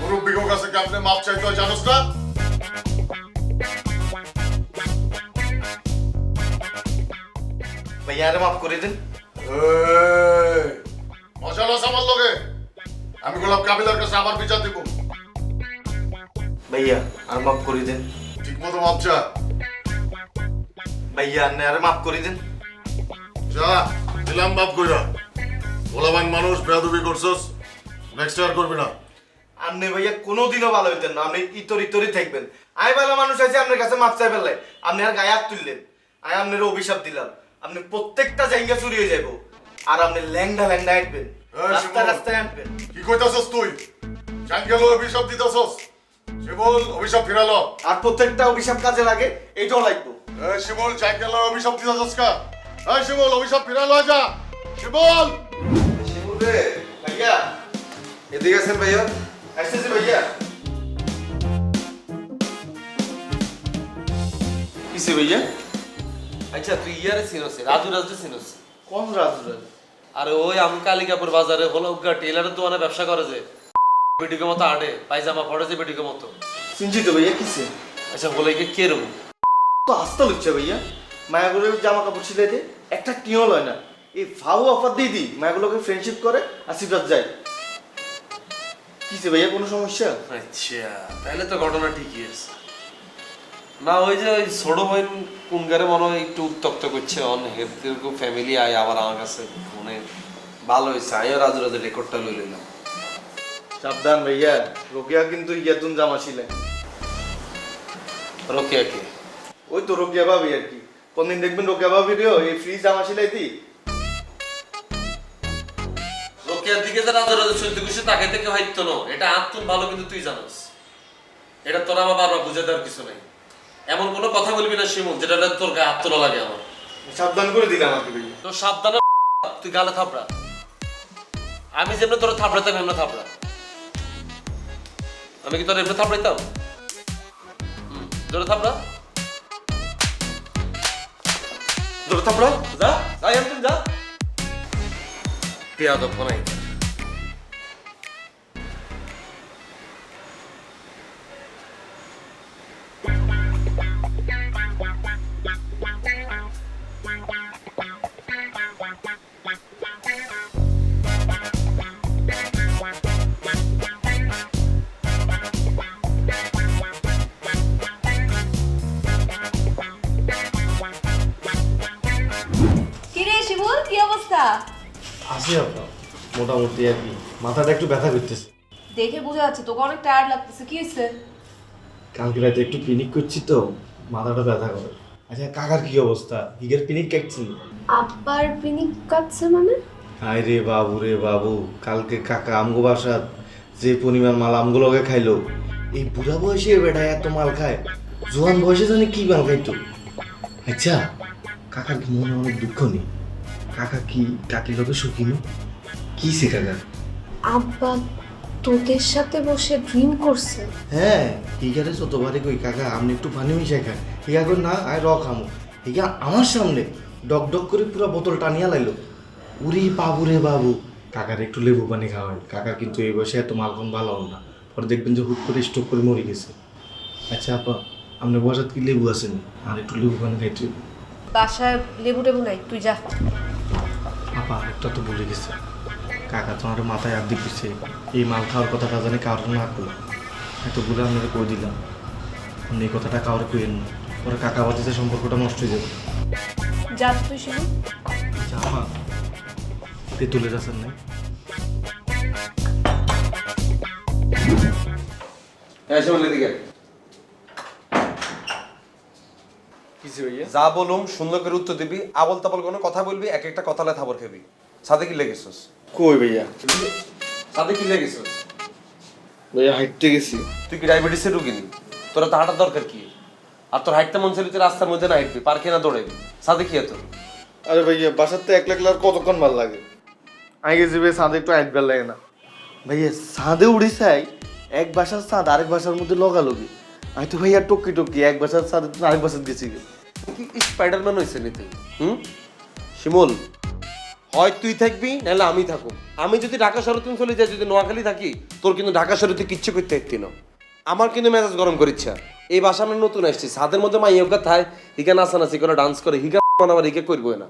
মুরব্বীর কাছে কেমনে মাপ চাইতে হয় জানোস না? ভাইয়া আরে মাফ করে দিন। এই, মজা লস আমার লগে। আমি গোলাপ কাবিলার কাছে আবার বিচার দিব। ভাইয়া আর মাফ করে দিন। ঠিক মতো মাপ চা। ভাইয়া আন্নে আরে মাফ করে দিন। যা দিলাম মাপ কইরা। গোলাবান মানুষ বেয়াদবি করছস নেক্সট ইয়ার করবি না। আপনি ভাইয়া কোনোদিনও ভালো হইতেন না আপনি ইতর ইতরই থাকবেন। আই ভালো মানুষ আছে আপনার কাছে মাপ চাই ফেললাই আপনি আর গায়ে হাত তুললেন। আই আপনার অভিশাপ দিলাম। আপনি প্রত্যেকটা জায়গা চুরি হয়ে যাব আর আপনি ল্যাংডা ল্যাংডা হাঁটবেন। রাস্তায় শিমুল। রাস্তায় হাঁটবেন। কি কইতাছস তুই? জাঙ্গেল অভিশাপ দিতাছস। শিবল অভিশাপ ফিরালো আর প্রত্যেকটা অভিশাপ কাজে লাগে এইটাও লাগবো। এই শিবল জাঙ্গেল অভিশাপ দিতাছস কা? এই শিবল অভিশাপ ফিরালো যা। শিবল ভাইয়া এদিকে আছেন ভাইয়া? আসতেছি ভাইয়া কিসে ভাইয়া? আচ্ছা তুই ইয়ারে চিনস রাজু রাজু চিনস কোন রাজু রাজু? আরে ওই আম কালিকাপুর বাজারে হলো উগা টেলারের দোকানে ব্যবসা করে যে। বেটিকে মতো আটে পায়জামা পড়ে যে বেটিকে মতো। চিনছি তো ভাইয়া কিসে আচ্ছা বলে কি কে রকম তো আসতে হচ্ছে ভাইয়া। মায়াগুলোর জামা কাপড় ছিলাইতে একটা টিও লয় না। এই ফাউ অফার দিয়ে দিই মায়াগুলোকে ফ্রেন্ডশিপ করে আর সিফাত যায়। কিসে ভাইয়া কোনো সমস্যা? আচ্ছা তাহলে তো ঘটনা ঠিকই আছে। না ওই যে ওই ছোট বোন কুনগারে মনে হয় একটু উত্তক্ত করছে অন এরকম ফ্যামিলি আয় আবার আমার কাছে ফোনে ভালো হয়েছে। আমিও রাজু রাজু রেকর্ডটা লই লইলাম সাবধান ভাইয়া রোকিয়া কিন্তু ইয়াতুন জামা ছিলেন রোকেয়া কে ওই তো রোকিয়া ভাবি আর কি। কোনদিন দেখবেন রোকিয়া ভাবি এই ফ্রি জামা সিলাইতি? দিকে রাজু রাজু তাকে থেকে না এটা আত্মন ভালো কিন্তু তুই জানোস। এটা তোর আমার বারবার বুঝে দেওয়ার কিছু নাই। এমন কোনো কথা বলবি না শিমুল যেটা তোর গায়ে আত্মনা লাগে আমার। সাবধান করে দিলাম আর কি ভাইয়া তো সাবধানে তুই গালে থাপড়া। আমি যেমন তোর থাপড়াতাম এমনি থাপড়া। আমি কি তোর এমনি থাপড়াইতাম? জোরে থাপড়া। জোরে থাপড়া? যা যাই একদম যা। বানাই। আছি আপনার মোটামুটি আর কি। মাথাটা একটু ব্যথা করতেছে। দেখে বোঝা যাচ্ছে তোকে অনেক টায়ার্ড লাগতেছে কি হয়েছে? কালকে রাতে একটু পিনিক করছি তো মাথাটা ব্যথা করে। আচ্ছা কাকার কি অবস্থা? হিগের পিনিক কাটছি? আব্বার পিনিক কাটছে মানে? হায় রে বাবু রে বাবু কালকে কাকা আমগো বাসাত যে পরিমাণ মাল আমগো লগে খাইলো এই বুড়া বয়সে বেটা এত মাল খায় জোয়ান বয়সে জানি কি মাল খাইতো। আচ্ছা কাকার কি মনে অনেক দুঃখ নেই? কাকা কি কাকির লগে সুখী না কি সে কাকা আব্বা তোদের সাথে বসে ড্রিম করছে। হ্যাঁ ঠিক হিগারে যতবারে কই কাকা আপনি একটু পানি মিশাই খান। হিগা কই না আয় র খামো। হিগা আমার সামনে ডক ডক করে পুরো বোতল টানিয়া লাইলো। উরি বাবু রে বাবু। কাকার একটু লেবু পানি খাওয়াই। কাকা কিন্তু এই বয়সে এত মালকম ভালো না। পরে দেখবেন যে হুট করে স্টক করে মরে গেছে। আচ্ছা আপা আপনার বসাত কি লেবু আছেন আর একটু লেবু পানি খাইতে। বাসায় লেবু টেবু নাই তুই যা। একটা তো ভুলে গেছে। কাকা তোমার মাথায় আর দিচ্ছে এই মাল খাওয়ার কথাটা জানি কারোর না করল এত বলে আপনারা কই দিলাম। আপনি এই কথাটা কাউরে কইেন না। পরে কাকা বাতিতে সম্পর্কটা নষ্ট হয়ে যাবে। যা তুই জামা তেঁতুলের আছেন নাই। হ্যাঁ এদিকে। কিছু যা বলুম সুন্দর করে উত্তর দিবি আবল তাবল কোনো কথা বলবি এক একটা কথালে থাবর খাবি সাথে কি লেগেছিস? কই ভাইয়া? সাথে কি লেগেছিস? ভাইয়া হাইটতে গেছি। তুই কি ডায়াবেটিসের রুগী নি? তোরা তো হাঁটার দরকার কি? আর তোর হাইটটা মন ছিল তুই রাস্তার মধ্যে না হাঁটবি পার্কে না দৌড়াবি সাথে কি তোর আরে ভাইয়া বাসার তো এক লাখ লাখ কতক্ষণ ভালো লাগে? গেছি ভাই সাঁদে একটু হাইট ভালো লাগে না। ভাইয়া সাঁদে উড়ি চাই এক বাসার সাঁদ আরেক বাসার মধ্যে লগালগি। আমি তো ভাইয়া টকি টকি এক বাসার সাঁদে আরেক বাসার গেছি। কি স্পাইডারম্যান হয়েছে নিতে হুম? শিমুল হয় তুই থাকবি নাহলে আমি আমি যদি ঢাকা শহরে তুমি চলে যাই যদি নোয়াখালী থাকি তোর কিন্তু ঢাকা শহরে তুই কিচ্ছু করতে পারতি না। আমার কিন্তু মেজাজ গরম এই বাসা আমরা নতুন আসছি। ছাদের মধ্যে মা ইয়োগা থায় হিগা নাচানাচি করে ডান্স করে হিগা আমার হিগা করব না।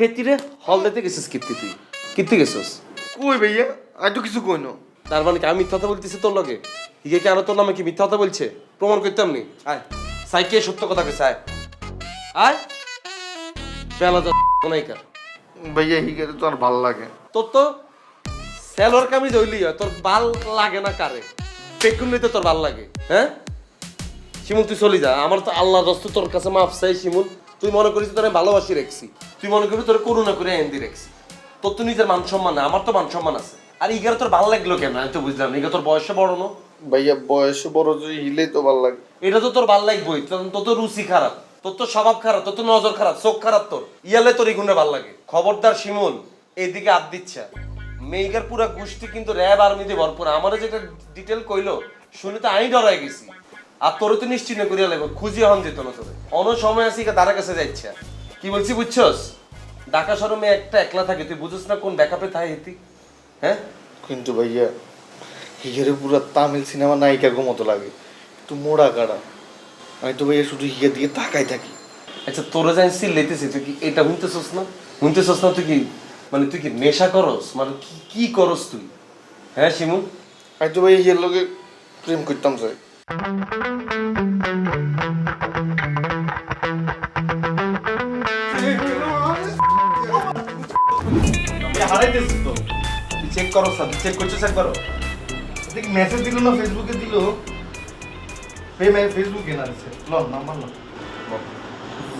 হেতিরে হল দিতে গেছিস কীর্তি তুই? কীর্তি গেছিস? কই ভাইয়া? আর তো কিছু কই না। তার মানে কি আমি মিথ্যা কথা বলতেছি তোর লগে? হিগে কি আরও তোর নামে কি মিথ্যা কথা বলছে? প্রমাণ করতাম নি? আয় সাইকে সত্য কথা কইছে আয়। আয় বেলা যা ভাইয়া হিগারে তো আর ভালো লাগে। তোর তো হয় তোর ভালো লাগে না কারে? নিতে তোর ভালো লাগে হ্যাঁ? শিমুল তুই চলি যা। আমার তো আল্লাহ দস্ত তোর কাছে মাপ চাই শিমুল। তুই মনে করিস তোর আমি ভালোবাসি রেখছি। তুই মনে করবি তোর করুণা করে এন্দি রেখছি। তোর তো নিজের মান সম্মান না আমার তো মান সম্মান আছে। আর ইগারে তোর ভালো লাগল কেন? আমি তো বুঝলাম না ইগা তোর বয়সে বড় না? ভাইয়া বয়সে বড় যদি হিলেই তো ভালো লাগে। এটা তো তোর ভালো লাগবই তোর তো রুচি খারাপ। তোর তো স্বভাব খারাপ, তোর তো নজর খারাপ, চোখ খারাপ তোর। ইয়ালে তোর এই গুণে ভালো লাগে। খবরদার শিমুল, এইদিকে আপ দিচ্ছে। মেয়েকার পুরা গোষ্ঠী কিন্তু র্যাব আর্মিতে ভরপুর। আমারও যেটা ডিটেল কইলো, শুনে তো আমি ডরাই গেছি। আর তোর তো নিশ্চিন্ত করিয়া লাগবে খুঁজি হন যেত না তোরে। অন্য সময় আসি তারা কাছে যাচ্ছে কি বলছি, বুঝছস? ঢাকা মেয়ে একটা একলা থাকে, তুই বুঝছ না কোন ব্যাকআপে থাকে হেতি হ্যাঁ? কিন্তু ভাইয়া হিগারে পুরো তামিল সিনেমা নায়িকার মতো লাগে। একটু মোড়া কাটা আমি তো ভাইয়া শুধু ইয়ে দিয়ে তাকাই থাকি। আচ্ছা তোরা জানি সিল লেতেছিস তুই কি এটা শুনতেছস না? শুনতেছস না তুই কি? মানে তুই কি নেশা করস? মানে কি কি করস তুই? হ্যাঁ শিমু? আমি তো ভাইয়া হিয়ার লোকে প্রেম করতাম চাই হারাইতেছিস তো। তুই চেক করস না চেক করছিস একবার দেখ মেসেজ দিল না ফেসবুকে দিল। দিছে। নাম্বার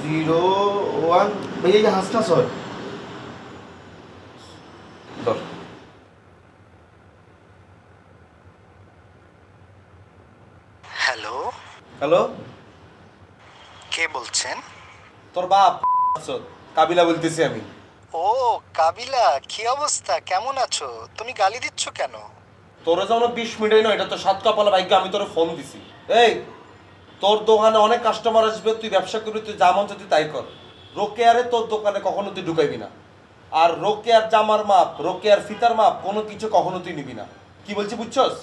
জিরো ওয়ান এই হয় হ্যালো। হ্যালো। কে বলছেন? তোর বাপ কাবিলা বলতেছি আমি। ও কাবিলা কি অবস্থা? কেমন আছো? তুমি গালি দিচ্ছ কেন? তোরা যেমন বিশ মিনিটই নয় এটা তো সাত কপালা ভাগ্য আমি তোর ফোন দিছি। এই তোর দোকানে অনেক কাস্টমার আসবে তুই ব্যবসা করবি তুই যা মন তুই তাই কর। রোকেয়ারে তোর দোকানে কখনো তুই ঢুকাইবি না। আর রোকেয়ার জামার মাপ রোকেয়ার ফিতার মাপ কোনো কিছু কখনো তুই নিবি না। কি বলছি বুঝছস?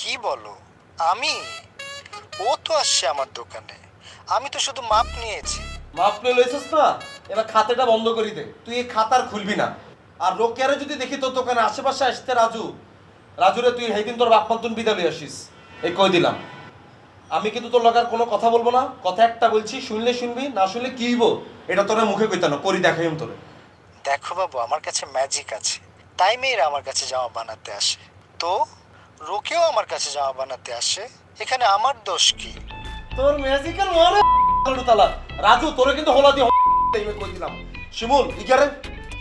কি বলো? আমি? ও তো আসছে আমার দোকানে। আমি তো শুধু মাপ নিয়েছি। মাপ নিয়ে লইছিস না? এবার খাতাটা বন্ধ করি দে। তুই এই খাতার খুলবি না। আর রোকেয়ারে যদি দেখি তোর দোকানে আশেপাশে আসতে রাজু রাজুরে তুই হেদিন তোর বাপ মতন বিদায় লই আসিস। এই কই দিলাম। আমি কিন্তু তোর লাগার কোনো কথা বলব না। কথা একটা বলছি শুনলে শুনবি না শুনলে কি হইব? এটা তোরা মুখে কইতে না করি দেখাইম তোরে। দেখো বাবু আমার কাছে ম্যাজিক আছে। তাই মেয়েরা আমার কাছে জামা বানাতে আসে। তো রোকেও আমার কাছে জামা বানাতে আসে। এখানে আমার দোষ কি? তোর ম্যাজিকের মনে তালা। রাজু তোরে কিন্তু হোলা দিয়ে আমি কই দিলাম। শিমুল ইগারে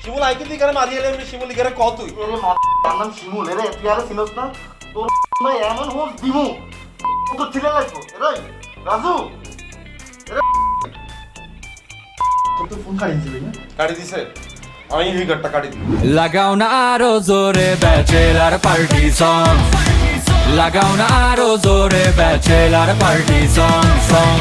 শিমুল আই কিন্তু ইগারে মারিয়ে এমনি শিমুল ইগারে ক তুই? এরে মা তার নাম শিমুল এরে তুই আরে চিনস না? তোর ভাই এমন হোক দিমু। তো ছিলে লাগবো এরে রাজু তো ফোন কাটিয়েছি ভাইয়া কাটি দিছে। আমি হিগারটা কাটি দিই লাগাও না আরও জোরে ব্যাচেলার পার্টি সং লাগাও না আরও জোরে ব্যাচেলার পার্টি সং সং